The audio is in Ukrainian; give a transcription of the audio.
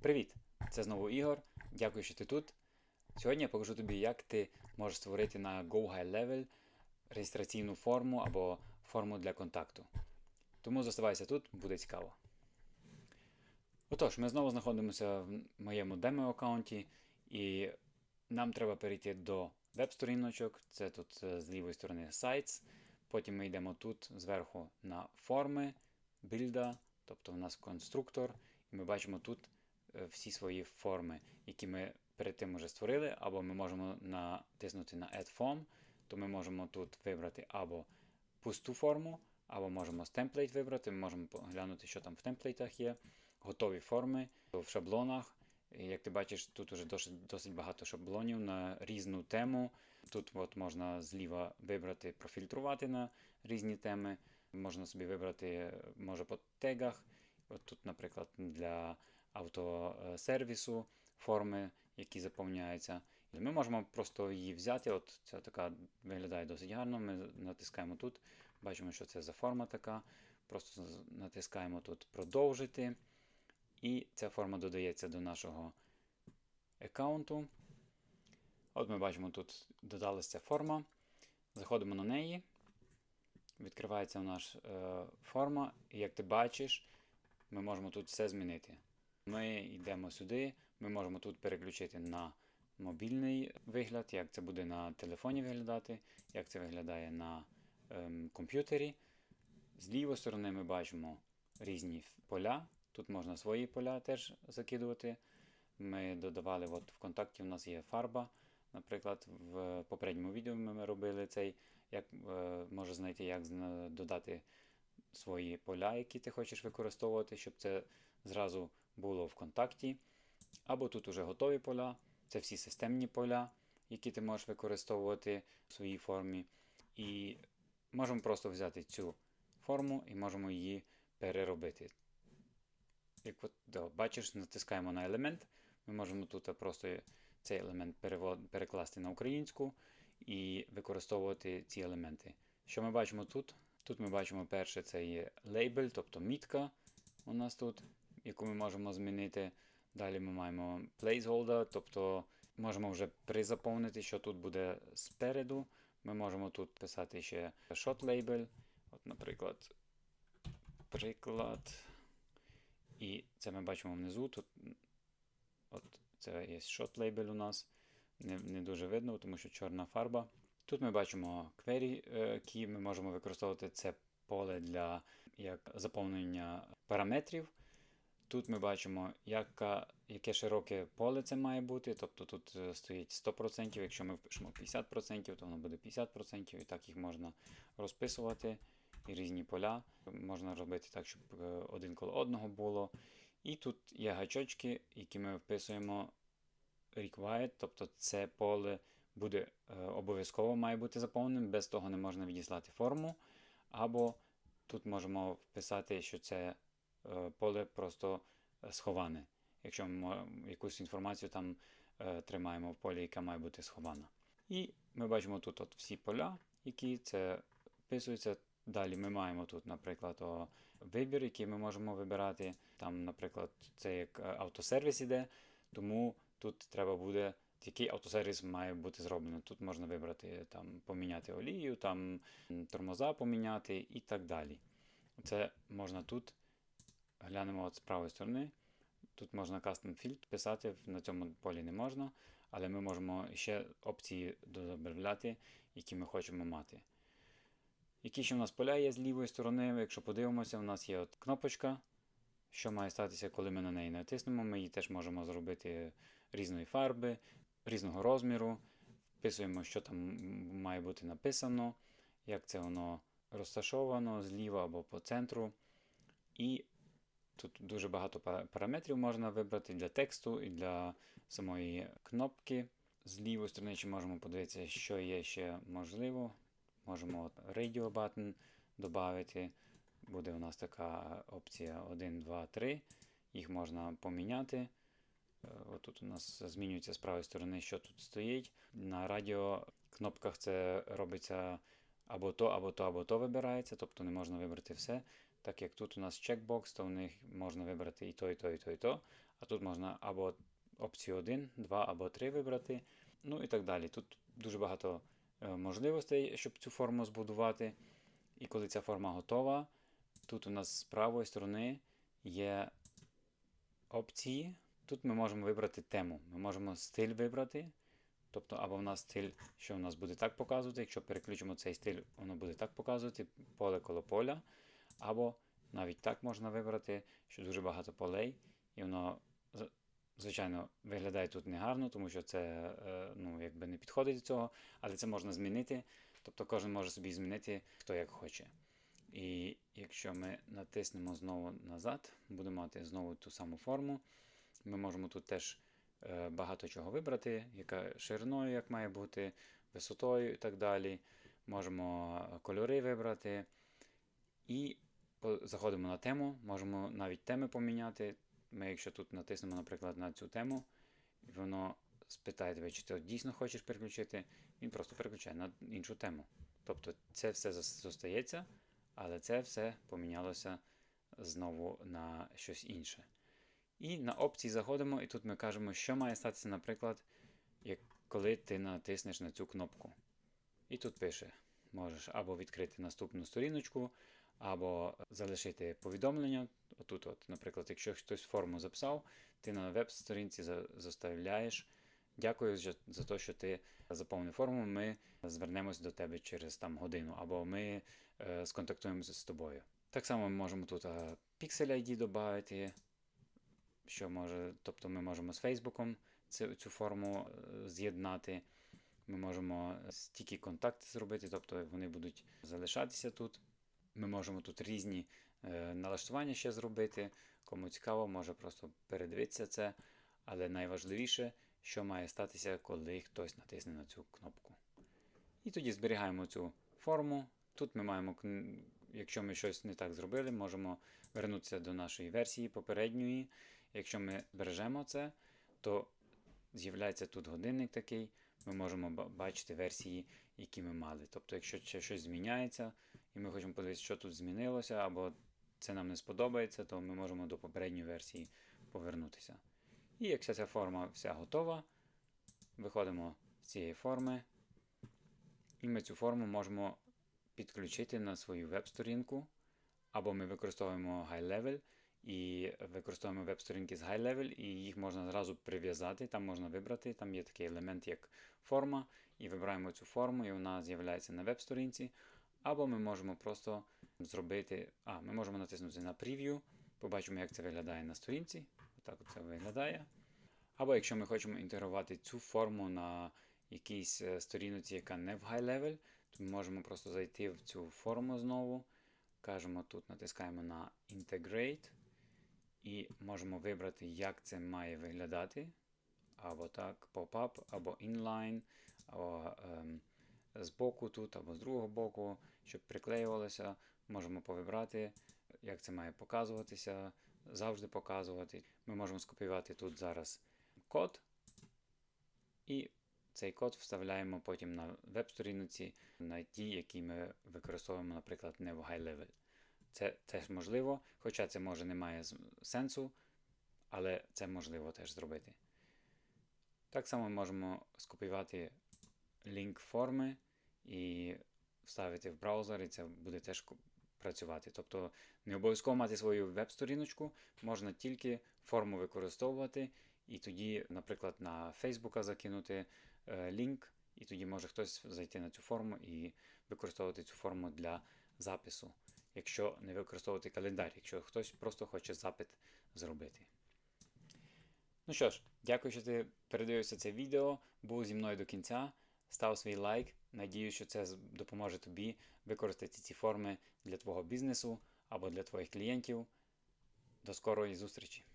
Привіт! Це знову Ігор. Дякую, що ти тут. Сьогодні я покажу тобі, як ти можеш створити на Go High Level реєстраційну форму або форму для контакту. Тому зоставайся тут, буде цікаво. Отож, ми знову знаходимося в моєму демо-аккаунті, і нам треба перейти до веб-сторіночок. Це тут е, з лівої сторони Sites. Потім ми йдемо тут зверху на форми, більда, тобто в нас конструктор, і ми бачимо тут всі свої форми, які ми перед тим вже створили, або ми можемо натиснути на Add Form, то ми можемо тут вибрати або пусту форму, або можемо з темплейт вибрати. Ми можемо поглянути, що там в темплейтах є, готові форми в шаблонах. Як ти бачиш, тут уже досить, досить багато шаблонів на різну тему. Тут от можна зліва вибрати, профільтрувати на різні теми. Можна собі вибрати, може по тегах. От тут, наприклад, для автосервісу форми, які заповняються. Ми можемо просто її взяти. От ця така виглядає досить гарно. Ми натискаємо тут, бачимо, що це за форма така. Просто натискаємо тут продовжити. І ця форма додається до нашого аккаунту. От ми бачимо, тут додалася форма. Заходимо на неї. Відкривається наша е, форма, і як ти бачиш, ми можемо тут все змінити. Ми йдемо сюди, ми можемо тут переключити на мобільний вигляд, як це буде на телефоні виглядати, як це виглядає на ем, комп'ютері. З лівої сторони ми бачимо різні поля. Тут можна свої поля теж закидувати. Ми додавали от контакті, у нас є фарба. Наприклад, в попередньому відео ми робили цей, як е, може знайти, як додати свої поля, які ти хочеш використовувати, щоб це зразу було в контакті. Або тут уже готові поля, це всі системні поля, які ти можеш використовувати в своїй формі. І можемо просто взяти цю форму і можемо її переробити. Як от, да, бачиш, натискаємо на елемент, ми можемо тут просто цей елемент перекласти на українську і використовувати ці елементи. Що ми бачимо тут? Тут ми бачимо перше, це є лейбель, тобто мітка у нас тут, яку ми можемо змінити. Далі ми маємо placeholder, тобто можемо вже призаповнити, що тут буде спереду. Ми можемо тут писати ще short label. От, наприклад, приклад. І це ми бачимо внизу. Тут от це є short label у нас. Не, не дуже видно, тому що чорна фарба. Тут ми бачимо query е, key, ми можемо використовувати це поле для як заповнення параметрів. Тут ми бачимо, яка, яке широке поле це має бути. Тобто тут е, стоїть 100%, якщо ми впишемо 50%, то воно буде 50%, і так їх можна розписувати. І різні поля. Можна робити так, щоб е, один коло одного було. І тут є гачочки, які ми вписуємо required, тобто це поле буде е, обов'язково має бути заповненим, без того не можна відіслати форму. Або тут можемо вписати, що це поле просто е, сховане. Якщо ми якусь інформацію там е, тримаємо в полі, яка має бути схована. І ми бачимо тут от всі поля, які це вписуються. Далі ми маємо тут, наприклад, вибір, який ми можемо вибирати. Там, наприклад, це як е, автосервіс іде, тому тут треба буде, який автосервіс має бути зроблено. Тут можна вибрати там, поміняти олію, там тормоза поміняти і так далі. Це можна тут. Глянемо от з правої сторони. Тут можна custom field писати, на цьому полі не можна, але ми можемо ще опції додати, які ми хочемо мати. Які ще в нас поля є з лівої сторони? Якщо подивимося, у нас є от кнопочка. Що має статися, коли ми на неї натиснемо? Ми її теж можемо зробити різної фарби, різного розміру. Вписуємо, що там має бути написано, як це воно розташовано зліва або по центру. І тут дуже багато параметрів можна вибрати для тексту і для самої кнопки. З лівої сторони ще можемо подивитися, що є ще можливо. Можемо radio button додати. Буде у нас така опція 1, 2, 3. Їх можна поміняти. Е, Отут у нас змінюється з правої сторони, що тут стоїть. На радіо кнопках це робиться або то, або то, або то вибирається, тобто не можна вибрати все. Так як тут у нас чекбокс, то в них можна вибрати і то, і то, і то, і то. А тут можна або опцію 1, 2 або 3 вибрати. Ну і так далі. Тут дуже багато е, можливостей, щоб цю форму збудувати. І коли ця форма готова, тут у нас з правої сторони є опції. Тут ми можемо вибрати тему. Ми можемо стиль вибрати. Тобто, або в нас стиль, що в нас буде так показувати. Якщо переключимо цей стиль, воно буде так показувати, поле коло поля. Або навіть так можна вибрати, що дуже багато полей, і воно, звичайно, виглядає тут негарно, тому що це е, ну, якби не підходить до цього, але це можна змінити. Тобто кожен може собі змінити хто як хоче. І якщо ми натиснемо знову назад, будемо мати знову ту саму форму. Ми можемо тут теж е, багато чого вибрати, яка шириною як має бути, висотою і так далі. Можемо е, кольори вибрати. І заходимо на тему, можемо навіть теми поміняти. Ми, якщо тут натиснемо, наприклад, на цю тему, і воно спитає тебе, чи ти дійсно хочеш переключити, він просто переключає на іншу тему. Тобто це все зостається, але це все помінялося знову на щось інше. І на опції заходимо, і тут ми кажемо, що має статися, наприклад, як коли ти натиснеш на цю кнопку. І тут пише: можеш або відкрити наступну сторіночку, або залишити повідомлення. Отут, от, наприклад, якщо хтось форму записав, ти на веб-сторінці заставляєш. Дякую за, те, що ти заповнив форму. Ми звернемось до тебе через там годину, або ми е, сконтактуємося з тобою. Так само ми можемо тут е, Pixel ID додати, що може, тобто ми можемо з Фейсбуком цю, цю форму е, з'єднати. Ми можемо стільки контакти зробити, тобто вони будуть залишатися тут. Ми можемо тут різні е, налаштування ще зробити. Кому цікаво, може просто передивитися це. Але найважливіше, що має статися, коли хтось натисне на цю кнопку. І тоді зберігаємо цю форму. Тут ми маємо, якщо ми щось не так зробили, можемо вернутися до нашої версії попередньої. Якщо ми збережемо це, то з'являється тут годинник такий. Ми можемо бачити версії, які ми мали. Тобто, якщо ще щось зміняється, і ми хочемо подивитися, що тут змінилося, або це нам не сподобається, то ми можемо до попередньої версії повернутися. І якщо ця форма вся готова, виходимо з цієї форми, і ми цю форму можемо підключити на свою веб-сторінку, або ми використовуємо High Level і використовуємо веб-сторінки з High Level, і їх можна зразу прив'язати. Там можна вибрати, там є такий елемент, як форма, і вибираємо цю форму, і вона з'являється на веб-сторінці. Або ми можемо просто зробити. А, ми можемо натиснути на прев'ю, побачимо, як це виглядає на сторінці. Отак це виглядає. Або якщо ми хочемо інтегрувати цю форму на якійсь е, сторінці, яка не в high level, то ми можемо просто зайти в цю форму знову. Кажемо тут, натискаємо на Integrate і можемо вибрати, як це має виглядати. Або так, pop-up, або inline, або ем, з боку тут, або з другого боку, щоб приклеювалося. Можемо повибрати, як це має показуватися, завжди показувати. Ми можемо скопіювати тут зараз код, і цей код вставляємо потім на веб-сторінці, на ті, які ми використовуємо, наприклад, не в high level. Це теж можливо, хоча це може не має сенсу, але це можливо теж зробити. Так само можемо скопіювати лінк форми і вставити в браузер, і це буде теж працювати. Тобто не обов'язково мати свою веб-сторіночку, можна тільки форму використовувати, і тоді, наприклад, на Фейсбука закинути е, лінк, і тоді може хтось зайти на цю форму і використовувати цю форму для запису, якщо не використовувати календар, якщо хтось просто хоче запит зробити. Ну що ж, дякую, що ти передивився це відео. Був зі мною до кінця. Став свій лайк. Надію, що це допоможе тобі використати ці форми для твого бізнесу або для твоїх клієнтів. До скорої зустрічі!